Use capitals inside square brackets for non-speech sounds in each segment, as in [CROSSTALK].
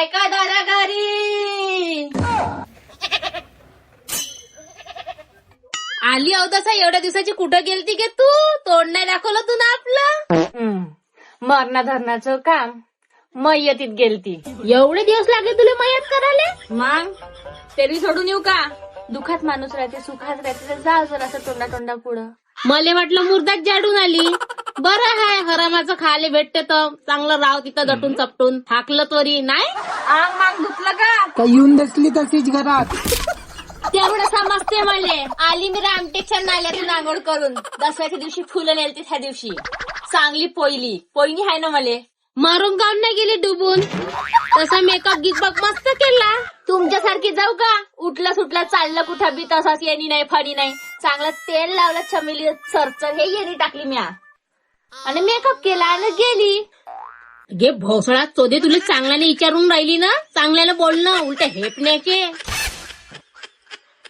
ऐका दादा घरी. आली अहो तसा एवढ्या दिवसाची कुठं गेलती गे तू? तोंड नाही दाखवलं तू ना आपलं मरणा धरणाचं काम मयतीत गेलती. एवढे दिवस लागले तुला मयत करायला? मग? तेरी सोडून येऊ का? दुखात माणूस राहते सुखात राहते तर जा जर असं तोंडा तोंडा पुढं. मले वाटलं मुर्दाच जाडून आली. बरं हाय हरामाचं खायला भेटते तर. चांगलं राव तिथं दटून चपटून. थाकलं तरी नाही? आंग मांग धुतलं का? का येऊन बसली तशीच घरात? तेवढं समजते मले. आली मी रामटेकच्या नाल्यातून आंघोळ करून. दसऱ्याच्या दिवशी फुलं नेलती त्या दिवशी. चांगली पोयली. पोयनी हाय ना मले. मारून गाऊन नाही गेली डुबून. तसा मेकअप गिकअप मस्त केला. तुमच्यासारखी जाऊ का? उठलं सुटलं चाललं कुठं बी तसाच येणी नाही फणी नाही. चांगलं तेल लावलं चमेली सरचर हे येणी टाकली म्या. आणि मेकअप केला आणि गेली. गे भोसळा चोदे तुला चांगल्याने विचारून राहिली ना? चांगल्यानं बोलणं उलट हेपण्याचे.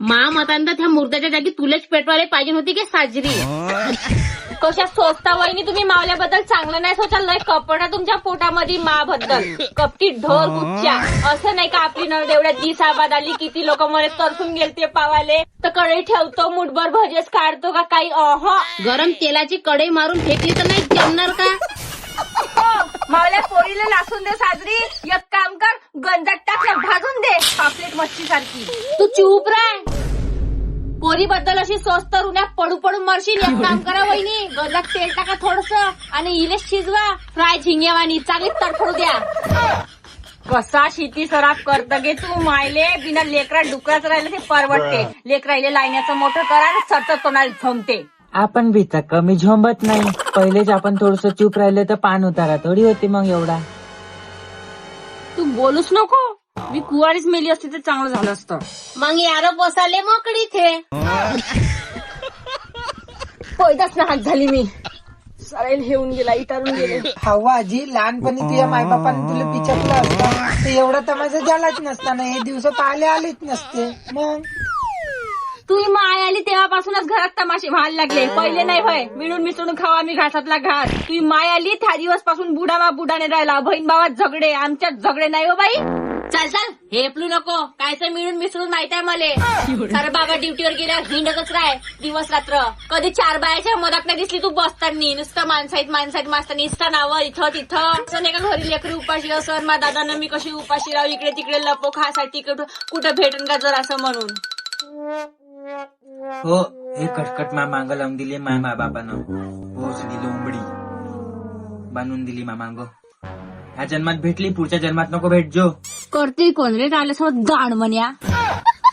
मा मतांतर त्या मुर्द्याच्या जागी तुलाच पेटवायला पाहिजे होती की साजरी. कशा सोचता वहिनी तुम्ही मावल्याबद्दल चांगलं नाही सोचाल लय कपडा तुमच्या पोटामध्ये मा बद्दल कपटी ढोर गुच्च्या असं नाही का आपली नळ एवढ्या दिसाबाद आली किती लोक मला तरफून गेलते पावाले. तर कढई ठेवतो मुठभर भजेस काढतो का काही? अह. गरम तेलाची कढई मारून फेकली तर नाही जमणार का? मावल्या पोरीला लासून दे साजरी. एक काम कर गंजात टाकलं भाजून दे. पापलेट मच्छी सारखी तू चूप राय पोरी बद्दल अशी स्वस्त रुण्यात पडू पडू मरशील एक काम करा वहिनी. गजात तेल टाका थोडस आणि इले शिजवा. फ्राय झिंगेवानी चांगली तडफडू द्या. कसा शेती सराफ करत गे तू मायले. बिना लेकरा डुकराच राहिलं ते परवडते. लेकरायले लायण्याचं मोठं करा आणि सतत तोंडाला झोमते आपण भीता कमी झोंबत नाही. पहिलेच आपण थोडस चूप राहिले तर पान उतारा. थोडी होती मग एवढा. तू बोलूच नको. मी कुवारीच मेली असती तर चांगलं झालं असतं. मग यार बसाले मोकडी थे पैदाच ना हात झाली मी. सराईल हेऊन गेला इटारून गेले. हवा आजी लहानपणी तुझ्या मायबापाने तुला पिचकलं असता. तर एवढा तमाशा झालाच नसता ना हे दिवस पाहिले आलेच नसते. मग? तुम्ही माय आली तेव्हापासूनच घरात तमाशे व्हायला लागले. पहिले नाही भय मिळून मिसळून खावा मी घासातला घास. तुम्ही माय आली त्या दिवसपासून बुडामा बुडाने राहिला. बहीण भावात झगडे आमच्यात झगडे नाही हो बाई. चल चल. हेपलू नको. कायच मिळून मिसळून माहीत आहे मले. अरे बाबा ड्युटीवर गेल्या हिंडतच राय दिवस रात्र. कधी चार बायाच्या मदत नाही दिसली तू बसतानी. नुसतं माणसाईत माणसाईत माणसं नुसतं नाव इथं तिथं. असं नाही का घरी लेकरी उपाशी असं मा दादानं मी कशी उपाशी राहू? इकडे तिकडे लपो खासाठी कुठं कुठं भेटन का जर असं म्हणून? हो हे कटकट मा मांग लावून दिली माय मा बाबानं. पोच दिली उंबडी. बांधून दिली मा मांग. ह्या जन्मात भेटली पुढच्या जन्मात नको भेटजो करते कोण रे? आल्यासोबत गाण म्हण्या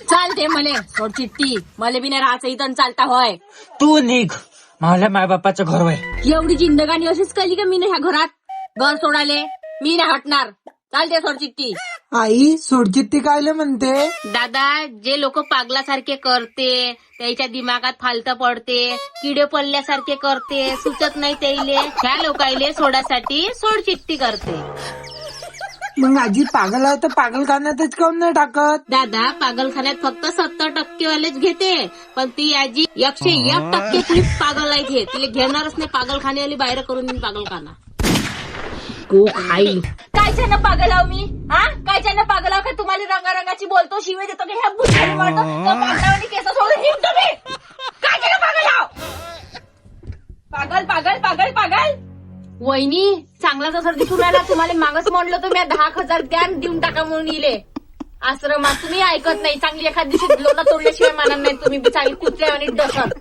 चालते मले सोड चिट्टी मले बिना राहायचं इथं चालता होय. तू निघ. माझ्या माय बापाचं घर वय एवढी जिंदगानी अशीच केली का मी ह्या घरात? घर सोडाले मी नाही हटणार. चालते सोड चिट्टी आई सोडचित्ती कायले म्हणते? दादा जे लोक पागलासारखे करते त्याच्या दिमागात फालत पडते किडे पडल्यासारखे करते सुचत नाही त्याइले ह्या लोकायले सोडासाठी सोडचिट्टी करते. मग आजी पागल आहे तर पागलखान्यातच काऊन नाही टाकत? दादा पागलखान्यात फक्त सत्तर टक्केवालेच घेते पण ती आजी एकशे एक टक्के पागल आहे ते तिला घेणारच नाही पागलखानेवाली बाहेर करून देईन पागलखाना. को खाईल काय पागल आहो मी हा? काय पागल आहो का? तुम्हाला रंगारंगाची बोलतो शिवे देतो की? ह्या बुद्धाने मारतो त्या पागलावानी केस सोडून काय पागल आहो पागल पागल पागल पागल. वहिनी चांगला जसं दिसून राहिला तुम्हाला मागच म्हणलं तर मी दहा हजार द्या आणि देऊन टाका म्हणून इले. आश्रमात तुम्ही ऐकत नाही चांगली एखाद दिवशी लोला तोडल्याशिवाय मानत नाही तुम्ही चांगली कुत्र्या आणि डसत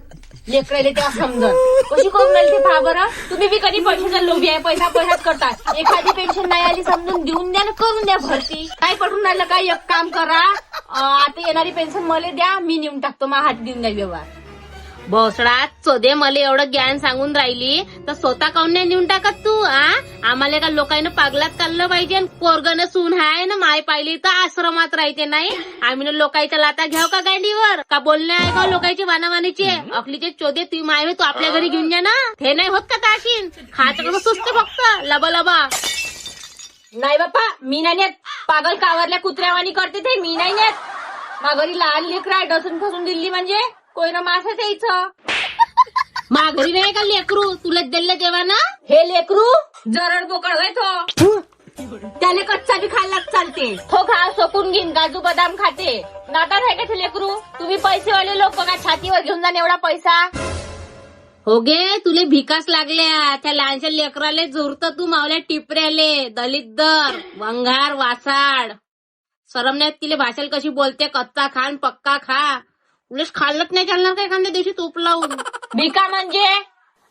लेकरायले त्या समजत कशी करून राहील ते पहा बरं? तुम्ही बी कधी पैशाचा लोभी आहे पैसा पैसाच करता एखादी पेन्शन नाही आली समजून देऊन द्या ना करून द्या भरती. काय पडून राहिलं काय एक काम करा. अं, आता येणारी पेन्शन मला द्या मी नेऊन टाकतो मग हात देऊन द्या व्यवहार. भोसडात चोदे मला एवढं ज्ञान सांगून राहिली तर स्वतः काऊन नाही नेऊन टाकत तू आ? आम्हाला का लोकांना पागलात चाललं पाहिजे पोरगन सून हाय ना माय पाहिली तर आश्रमात राहते नाही. आम्ही ना लोकांच्या लाता घ्याव का गाडीवर? का बोलणे आहे का लोकांचे वानावानीचे? अकलीचे चोदे तू माय तू आपल्या घरी घेऊन जा ना. हे नाही होत का ताशीन? कसं सुचते फक्त. लबा लबा. नाही बाप्पा मी नाही नेत. पागल कावरल्या कुत्र्यावानी करते ते मी नाही नेत. माघारी लहान लेकर डसून फसून दिली म्हणजे. कोयना मासाच यायचं माघारी नाही का लेकरू तुला दिलं तेव्हा ना। हे लेकरू जरड बोकड होय तो। त्याने कच्चा बी खायला चालते। तो खा सोकून घेईन काजू बदाम खाते। नातात आहे का ते लेकरू तुम्ही पैसेवाले लोक का छातीवर घेऊन जा एवढा पैसा। हो गे तुले भिकास लागल्या. त्या लहानशा लेकराले जोरत तू मावल्या टिपऱ्याले. दलित दर वंगार वासाड. सरमण्यात तिले भाषेल कशी बोलते कच्चा खान पक्का खा. उलट खाल्लंच नाही चालणार का एखाद्या दिवशी तूप लावून? भिका म्हणजे?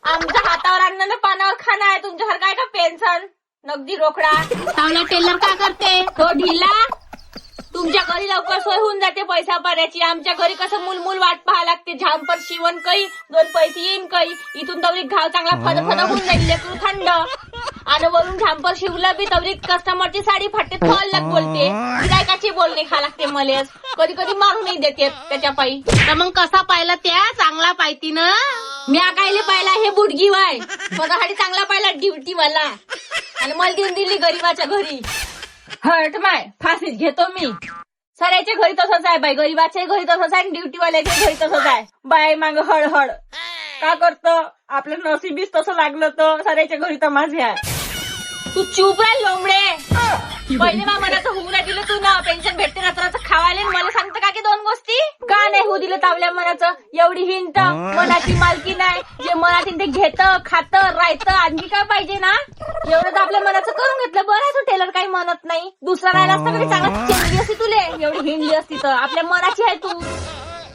आमच्या हातावर आणणं पानावर खाणं आहे. तुमच्यासारखं आहे का पेन्शन नगदी रोकडा? तावला टेलर काय करते? तो ढिला? तुमच्या घरी लवकर सोय होऊन जाते पैसा पाण्याची. आमच्या घरी कसं मूलमूल वाट पाहा लागते. झांपर शिवण काही दोन पैसे येईन काही इथून तवरी घाव चांगला फद फद होऊन जाईल लेकरू थंड. आणि वरून झांपर शिवला बी तवरी कस्टमरची साडी फाटते थॉल बोलते. गिरायकाची बोलणे खा लागते मलेच कधी कधी मारूनही देते त्याच्या पायी. तर मग कसा पाहिला त्या? चांगला पाहिती ना मी आकायले पाहिला? हे बुडगी वाय. स्वतःसाठी चांगला पाहिला ड्युटी मला आणि मला देऊन दिली गरीबाच्या घरी. हर्ट माय फाशीच घेतो मी. सरायच्या घरी तसंच आहे बाई गरीबाच्या घरी तसंच आहे ड्युटीवाल्याच्या घरी तसंच आहे. बाय माग हळहळ. का करतो? आपलं नसीबीच तसं लागलं तर साऱ्याच्या घरी तर माझे आहे. तू चुप राह लोंबडे. पहिले मा मला तर हुरा दिलं तू ना. पेन्शन भेटते रात्राचं खावायला आणि मला सांगतं का की दोन गोष्टी? का नाही होऊ दिलं तावल्या मनाचं? एवढी हिंट मनाची मालकी नाही. जे मनात ते घेतं खातं राहतं आणखी काय पाहिजे ना? एवढं तर आपल्या मनाचं करून घेतलं. बरं आहे तू टेलर काही म्हणत नाही. दुसरा राहिला असता चांगला. चेंगली असती तुले. एवढी हिंडली असती तर. आपल्या मनाची आहे तू.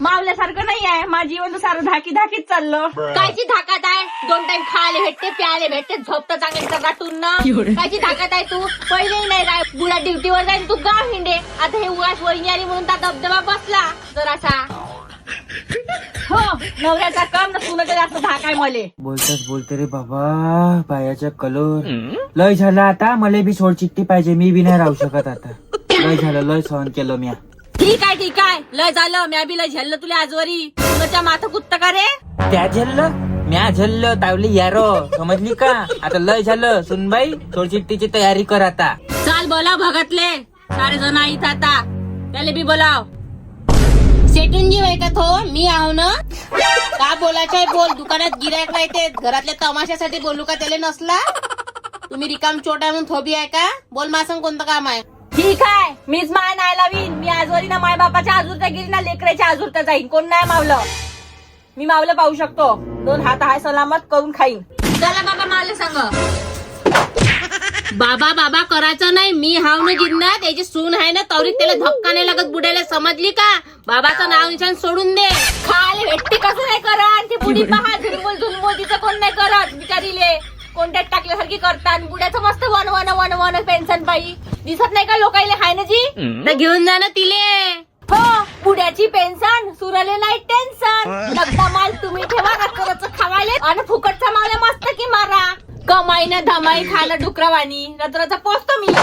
मावल्यासारखं नाही आहे. माझं जीवन तर सारं धाकी धाकीत चाललं कायची धाकात आहे? दोन टाइम खायला भेटते प्यायला भेटते झोपतं चांगलं तर गाठून ना. कायची धाकात आहे तू? पहिलेही नाही राय. बुडा ड्युटीवर जाईन तू गाव हिंडे. आता हे उगाच वहिनी आली म्हणून त्या धबधबा बसला. जरासा. हो नवऱ्याचा काम ना तुला जास्त धाक आहे मले. बोलताच बोलते रे बाबा पायाच्या कलोर. लय झालं आता मला बी सोड चिठ्ठी पाहिजे मी बी नाही राहू शकत आता. लय झालं लय सहन केलं म्या. ठीक आहे ठीक आहे. लय झालं म्या बी लय झेललं तुला आजवरी. तुझ्या माथं कुत्त का रे? त्या झल्लं? म्या झल्लं तावली यारो. समजली का? आता लय झालं. सुनबाई सोड चिठ्ठीची तयारी कर आता. चाल बोला भगतले. सारे जण आहेत आता. त्याला बी बोलाव. सेटून आहे का तो? मी आहो ना. का बोलायचं आहे बोल. दुकानात गिरायक राहते घरातल्या तमाशासाठी बोलू का त्याला नसला? तुम्ही रिकाम चोट आहे म्हणून थोबी आहे का? बोल मासंग कोणतं काम आहे? ठीक आहे. मीच माय नाही लावीन. मी आजवरी ना माय बापाच्या आजूरता गेली ना लेकराच्या आजूरता जाईन. कोण नाही मावलं? मी मावलं पाहू शकतो. दोन हात हाय सलामत करून खाईन. चला बाबा मला सांग. बाबा बाबा करायचं नाही. मी हाव ना जिन्ना त्याची सून आहे ना तवरीत त्याला धक्का नाही लागत. बुडायला समजली का? बाबाचं नाव निशाण सोडून दे. खाले भेटते कसं नाही करत? ती बुडी पहा झुलमुल झुलमुल तिचं कोण नाही करत? बिचारीले. कोणत्यात टाकल्यासारखी करतात. बुड्याचं मस्त one one one one pension बाई. दिसत नाही का लोकायले हाय ना जी? तर घेऊन जा ना तिले. हो पुढ्याची पेन्शन सुरले नाही टेन्शन. डब्बा माल तुम्ही ठेवा रक्करच खावाले आणि फुकटचा माल मस्त की मारा. कमाई ना धमाई खाणं डुकरावानी रत्राचा पोचतो मी.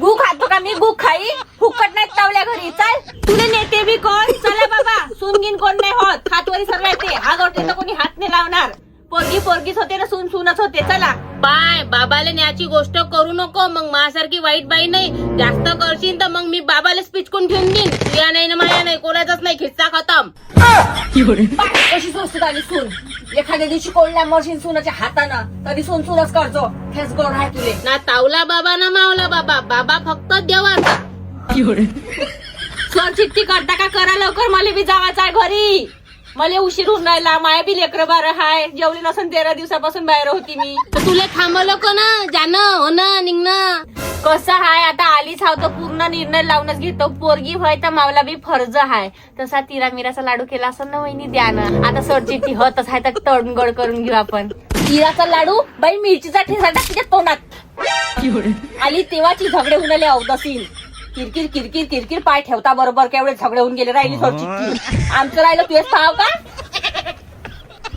गु खातो का मी? गु खाई. फुकट नाही तावल्या घरी. चाल. तुले नेते बी कोण? चला बाबा. सुनगिन कोण नाही होत. हातवरी सर्व येते. आगवते तर कोणी हात नाही लावणार. पोरगी पोरगीच होते ना सून सूनच होते. चला. बाय बाबाला न्याची गोष्ट करू नको मग माझ्यासारखी वाईट बाई नाही. जास्त करशील तर मग मी बाबाला स्पीच करून ठेवून देईन. तुया नाही ना माया नाही कोणाचाच नाही खिस्सा खतम. कशी स्वस्त आली सून? एखाद्या दिवशी कोणल्या मशीन सुनाच्या हातानं तरी सून सूनच करतो. हेच गोड आहे तुले. ना तावला बाबा ना मावला बाबा बाबा फक्त देवाचा [LAUGHS] सर चिठ्ठी करता का? करा लवकर मला बी जावाचं आहे घरी. मला उशीर होऊन राहिला माया बी लेकर बार हाय. जेवली नसन तेरा दिवसापासून बाहेर होती मी. तर तुला थांबवलं का ना जाणं होणं निघणं. कसं हाय आता आलीच हाव तर पूर्ण निर्णय लावूनच घेतो. पोरगी व्हाय तर मावला बी फर्ज हाय. तसा तिरा मिराचा लाडू केला असं ना वहिनी द्या ना. आता सरचिट्टी होतच आहे तर तडगड करून घेऊ आपण. तिराचा लाडू बाई मिरचीचा ठेसा टाक तिच्या तोंडात. आली तेव्हाची झगडे होऊन आले अवदसीन किरकिर किरकिर किरकिर पाय ठेवता बरोबर केवढे झगडे होऊन गेले राहिली सरचिट्टी आमचं राहिलं तुझ्या भाव का?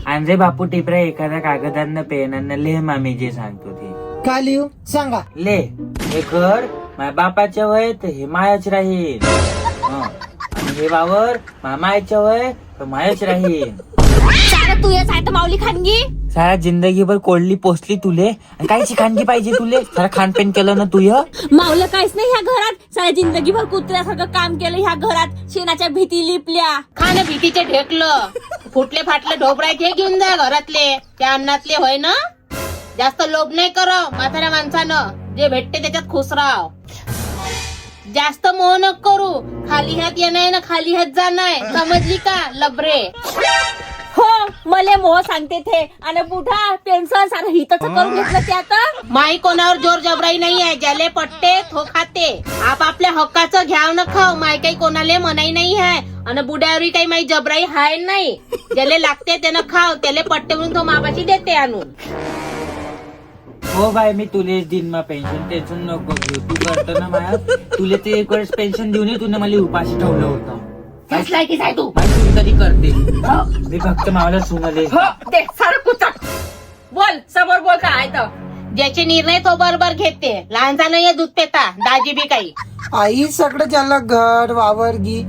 आणजे बापू टिपऱ्या एखाद्या कागदानं पेनानं लिह मामी जे सांगतो ते. का लिहू? सांगा. ले. हे घर माझ्या बापाच्या वय तर हे मायाच राहील. हं. आणि हे वावर माझ्या मायाच्या वय तर मायाच राहील. सारं तू येस आहे तर माऊली खानगी? सारा जिंदगीभर कोल्डली पोचली तुले. आणि कायची खानगी पाहिजे तुले. सारा खानपेन केलं ना तू ह्य? मावलं काहीच नाही ह्या घरात. साऱ्या जिंदगीभर कुत्र्यासारखं काम केलं ह्या घरात. शेणाच्या भीती लिपल्या. खाणं भीतीचे ढेकलं. फुटले फाटले ढोबराय ते घेऊन जा घरातले. त्या अन्नातले होय ना? जास्त लोभ नाही कर म्हाताऱ्या माणसानं. जे भेटते त्याच्यात खुश राव. जास्त मोह न करू. खाली हात येणार ना खाली हात जाणार समजली का लबरे? हो मले मोह सांगते ते आणि बुढा पेन्शन सारं हितच करून घेतलं ते आता. माई कोणावर जोर जबराई नाही आहे. ज्याले पट्टे तो खाते. आपापल्या हक्काचं घ्याव न खाव. माई काही कोणाले मनाई नाही आहे. आणि बुड्यावरी काही माई जबराई हाय नाही. ज्याले लागते त्यानं खाव. त्याले पट्टे म्हणून तो मापाशी देते आणून. हो बाय मी तुले दिन मा पेन्शन टेन्शन नको घेऊ. तू करतो ना माया. तुले ते एक वेळेस पेन्शन देऊन तुने मला उपाशी ठेवलं होतं. त्याच लायकीच आहे तू तरी करते. मी फक्त मावला सुनले हो ते सारं कुचक बोल समोर बोल का आहे तर. ज्याचे निर्णय तो बरोबर घेते. लहानसा नाही दूध पेता दाजी बी काही. आई सगळं झालं घर वावर गी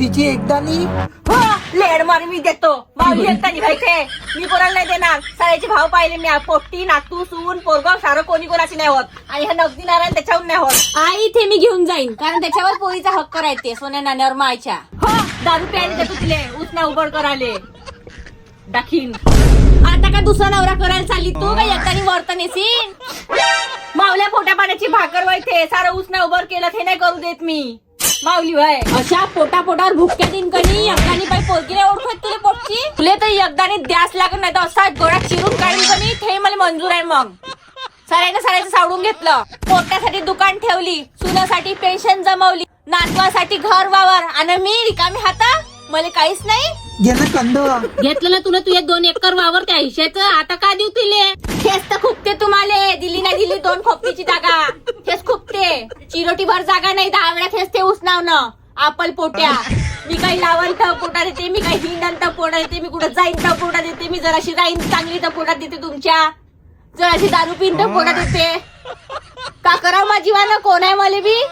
पण बुढीची एकदा नाही हो लेड मार मी देतो. माऊली एकटा निघायचे मी कोणाला नाही देणार. साऱ्याचे भाव पाहिले मी. पोट्टी नातू सून पोरगाव सारं कोणी कोणाची नाही होत. आणि हा नगदी नारायण त्याच्याहून नाही होत. आई इथे मी घेऊन जाईन. कारण त्याच्यावर पोरीचा हक्क राहते सोन्या नाण्यावर मायच्या. हो दारू प्यायला देतो तुले. उचना उबड कराले दाखीन. आता का दुसरा नवरा करायला चालली? तू का एकट्याने वर्तन येशील मावल्या पोटा पाण्याची भाकर व्हायचे सारं उसना उबर केलं ते नाही करू देत मी. माऊली बाय अशा पोटा पोटावर भुक्या दिन कणी एकदानी बाई पोरकीला ओळखत तुले पोटची? तुले तर एकदानी द्यास लागत नाही तर असा गोळा चिरून काढून कणी ते मला मंजूर आहे मग. सरायनं सरायचं सावडून घेतलं. पोट्यासाठी दुकान ठेवली. सुनासाठी पेन्शन जमवली. नातवासाठी घर वावर. आणि मी रिकामी हाता मला काहीच नाही. गेलं कंद. घेतलं ना तुला तुझे दोन एकर वावर त्या हिशाचं. आता का देऊ तिले? हेच तर खुपते तुम्हाला. दिली नाही दिली दोन खोपटीची जागा. हेच खुपते. चिरोटी भर जागा नाही दहा वेळा हेच ते उचनावणं आपल पोट्या. मी काही लावल तर पोटा देते मी काही हिंडन तर पोटा देते मी कुठं जाईन तर पोटा देते मी जराशी राहीन चांगली तर पोटात देते तुमच्या. जराशी दारू पिन तर पोटात देते. का करावं माझी वाना? कोण आहे मला बी?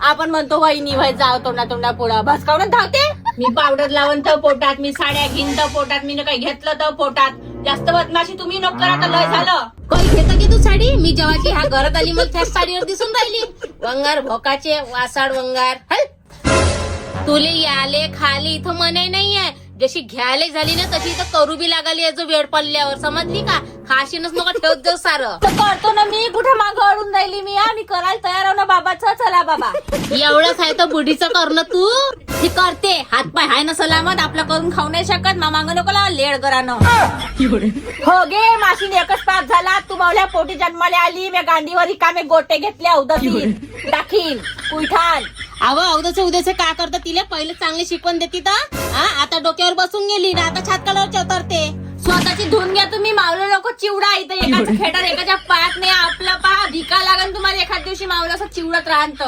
आपण म्हणतो वहिनी व्हाय जाव तोंडा तोंडा पोडा भासकावून धावते? मी पावडर लावून तर पोटात मी साड्या घेईन तर पोटात मी न काही घेतलं तर पोटात. जास्त बदमाशी तुम्ही नको करा तर लय झालं. काही घेता की तू साडी? मी जेव्हाची ह्या घरात आली मग त्या साडीवर दिसून राहिली. वंगार भोकाचे वासाड वंगार. हल. तुले याले खाले इथं मनाई नाहीये. जशी घ्यायला झाली ना तशी इथं करू बी लागाली याचं वेळ पडल्यावर. समजली का? खाशीनच नका ठेवत जाऊ सारं. [LAUGHS] तर करतो ना मी कुठे मागं अडून राहिली मी? हा मी करायला तयार आहो ना बाबाचं चला बाबा. एवढंच आहे तर बुढीचं करणं तू? ती करते. हात पाय हाय ना सलामत आपलं करून खाऊ नाही शकत. मा मागं नको लावा लेड करानं हो गे माशीन एकच पास झाला. तू मावल्या पोटी जन्माला आली मी गांडीवर कामे गोटे घेतले उदसी दाखीन कुठान अव उद्याचे उद्याचे काय करतं? तिला पहिले चांगली शिकवण देते तर. हा आता डोक्यावर बसून गेली ना आता छात कलर चौतरते. स्वतःची धुवून घ्या तुम्ही मावलं लोक चिवडा इथं एकाचं खेटर एकाच्या पायात नाही आपला पहा भिका लागन तुम्हाला एखाद दिवशी मावलं असं चिवडत राहत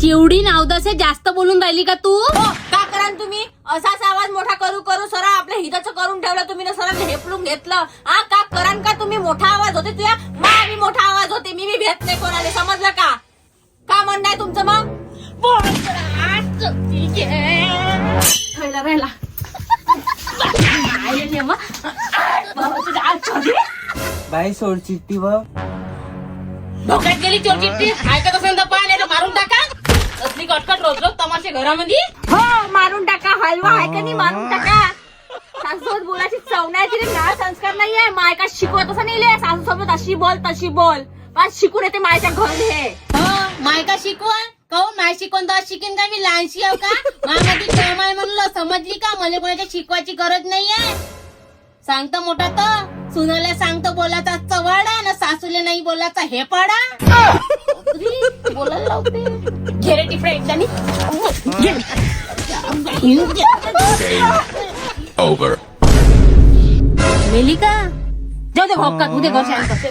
चिवडी नावदासे जास्त बोलून राहिली का तू? हो का करान तुम्ही? असाच आवाज मोठा करू करू सरा आपल्या हिताचं करून ठेवलं तुम्ही ना सरा हेपलून घेतलं. हा का करान का तुम्ही? मोठा आवाज होते तुझ्या? मा मी मोठा आवाज होते मी बी भेट नाही कोणाला समजलं का? का म्हणणं आहे तुमचं मग. राहिला? बाई सोड डोक्यात गेली चोर चिठ्ठी? ऐकत असेल तर पाहा नाही तर मारून टाका. असली कटकट रोज रोज तमाशे घरामध्ये. हो मारून टाका. हलवा आहे का नाही मारून टाका. सासूसोबत बोलायची चवण्याची रे ना संस्कार नाहीये. मायका शिकवत असं नाही ले सासूसोबत अशी बोल तशी बोल. पण शिकून येते मायच्या घरून हे हो माय का शिकवण काहून माय शिकवण तर शिकेन का मी? लहानशी आहो का? माझ्यामध्ये काम आहे म्हणलं समजली का? मला कोणाच्या शिकवायची गरज नाहीये. सांगतो मोठा तर सुनाला सांगतो बोलाचा चवाडा ना सासूले नाही बोलाचा हे पाडा बोलायला लावते. घेरे एकदानी over. मेली का जाऊ दे भोकात उद्या घर शांत.